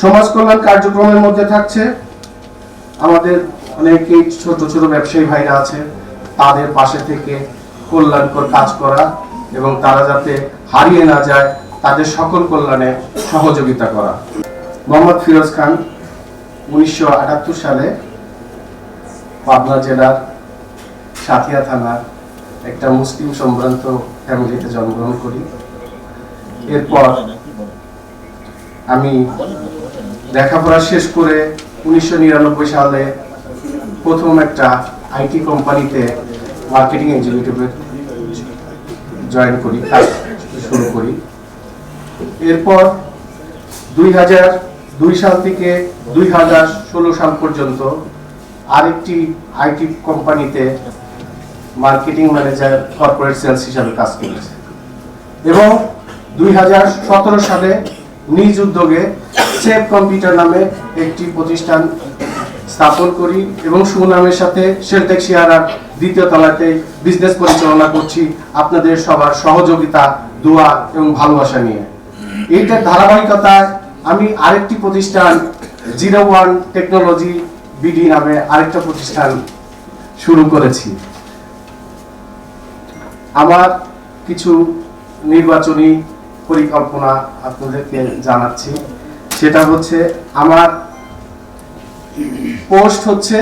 সমাজ কল্যাণ কার্যক্রমের মধ্যে থাকছে। আমাদের অনেকেই ছোট ছোট ব্যবসায়ী ভাইরা আছে। তাদের পাশে থেকে কল্যাণকর কাজ করা এবং তারা যাতে হারিয়ে না যায়, তাদের সকল কল্যাণে সহযোগিতা করা। মোহাম্মদ ফিরোজ খান, উনিশশো আটাত্তর সালে পাবনা জেলার সাথিয়া থানার একটা মুসলিম সম্ভ্রান্ত ফ্যামিলিতে জন্মগ্রহণ করি। এরপর আমি লেখাপড়া শেষ করে উনিশশো নিরানব্বই সালে প্রথম একটা আইটি কোম্পানিতে মার্কেটিং এক্সিকিউটিভে জয়েন করি, কাজ শুরু করি। এরপর দুই হাজার দুই সাল থেকে দুই হাজার ষোলো সাল পর্যন্ত আরেকটি আইটি কোম্পানিতে মার্কেটিং ম্যানেজার কর্পোরেট সেলস হিসাবে কাজ করেছে। এবং দুই হাজার সতেরো সালে নিজ উদ্যোগে সেফ কম্পিউটার নামে একটি প্রতিষ্ঠান স্থাপন করি এবং সুনামের সাথে শেলটেক শেয়ারার দ্বিতীয় তলাতে বিজনেস পরিচালনা করছি আপনাদের সবার সহযোগিতা, দোয়া এবং ভালোবাসা নিয়ে। এইটার ধারাবাহিকতায় আমি আরেকটি প্রতিষ্ঠান জিরো ওয়ান টেকনোলজি বিডি নামে আরেকটা প্রতিষ্ঠান শুরু করেছি। আমার কিছু নির্বাচনী পরিকল্পনা আপনাদেরকে জানাচ্ছি। সেটা হচ্ছে আমার পোস্ট হচ্ছে,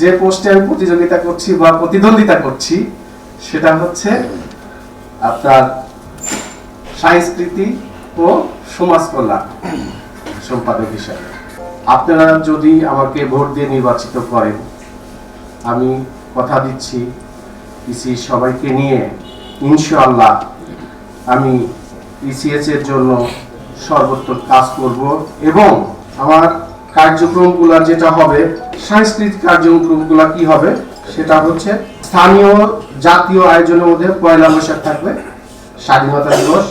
যে পোস্টে আমি প্রতিযোগিতা করছি বা প্রতিদ্বন্দ্বিতা করছি, সেটা হচ্ছে আপনার সংস্কৃতি ও সমাজ কল্যাণ সম্পাদক হিসাবে। আপনারা যদি আমাকে ভোট দিয়ে নির্বাচিত করেন, আমি কথা দিচ্ছি ইসি সবাইকে নিয়ে, ইনশাআল্লাহ আমি ইসিএস এর জন্য সর্বোত্তম কাজ করব এবং আমার কার্যক্রমগুলো যেটা হবে, সাংস্কৃতিক কার্যক্রমগুলো কি হবে, সেটা হচ্ছে স্থানীয় জাতীয় আয়োজনের মধ্যে পয়লা বৈশাখ থাকবে, স্বাধীনতা দিবস,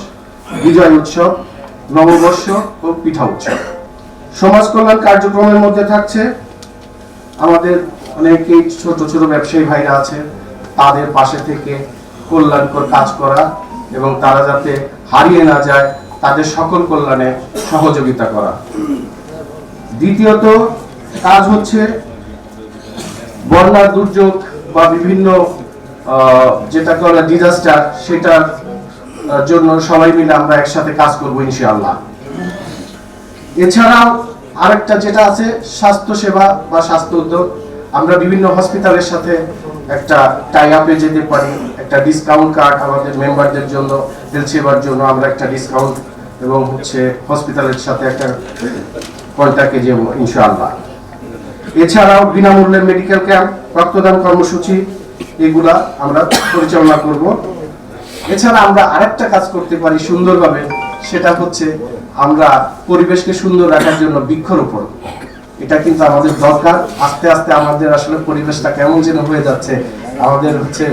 বিজয় উৎসব, নববর্ষ ও পিঠা উৎসব। সমাজ কল্যাণ কার্যক্রমের মধ্যে থাকছে আমাদের অনেকেই ছোট ছোট ব্যবসায়ী ভাইরা আছে, তাদের পাশে থেকে কল্যাণকর কাজ করা এবং তারা যাতে হারিয়ে না যায় তাদের সকল কল্যাণে সহযোগিতা করা। দ্বিতীয়ত, কাজ হচ্ছে বন্যার দুর্যোগ বা বিভিন্ন যেটা করে ডিজাস্টার সেটার জন্য সবাই মিলে আমরা একসাথে কাজ করব ইনশাআল্লাহ। এছাড়াও আরেকটা যেটা আছে স্বাস্থ্য সেবা বা স্বাস্থ্য উদ্যোগ। আমরা বিভিন্ন হসপিটালের সাথে একটা টাই আপে যেতে পারি, একটা ডিসকাউন্ট কার্ড আমাদের মেম্বারদের জন্য হেলথ সেবার জন্য আমরা একটা ডিসকাউন্ট এবং হচ্ছে হসপিটালের সাথে একটা কন্ট্যাক্টে যাব ইনশাআল্লাহ। এছাড়াও বিনামূল্যে মেডিকেল ক্যাম্প রক্তদান কর্মসূচি, এগুলা আমরা পরিচালনা করব। এছাড়া আমরা আরেকটা কাজ করতে পারি সুন্দরভাবে, সেটা হচ্ছে আমরা পরিবেশকে সুন্দর রাখার জন্য বৃক্ষরোপণ। এটা কিন্তু আমাদের দরকার। আস্তে আস্তে আমাদের আসলে পরিবেশটা কেমন যেন হয়ে যাচ্ছে। আমাদের হচ্ছে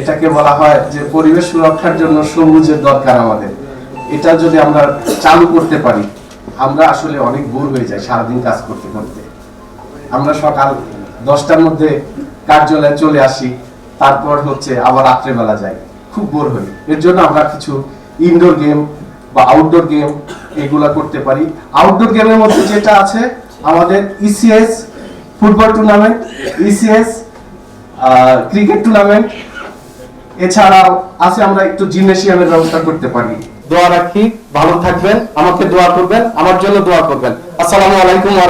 এটাকে বলা হয় যে পরিবেশ সুরক্ষার জন্য সবুজের দরকার আমাদের। এটা যদি আমরা চালু করতে পারি, আমরা আসলে অনেক বোর হয়ে যাই সারাদিন কাজ করতে করতে। আমরা সকাল দশটার মধ্যে কার্যালয়ে চলে আসি, তারপর হচ্ছে আবার রাত্রেবেলা যাই। খুব বোর হই। এর জন্য আমরা কিছু ইনডোর গেম বা আউটডোর গেম এগুলা করতে পারি। আউটডোর গেমের মধ্যে যেটা আছে, আমাদের ECS football tournament ECS cricket tournament এছাড়াও আছে আমরা একটু জিমনেশিয়ামের ব্যবস্থা করতে পারি। দোয়া রাখি ভালো থাকবেন আমাকে দোয়া করবেন আমার জন্য দোয়া করবেন। আসসালামু আলাইকুম ওয়া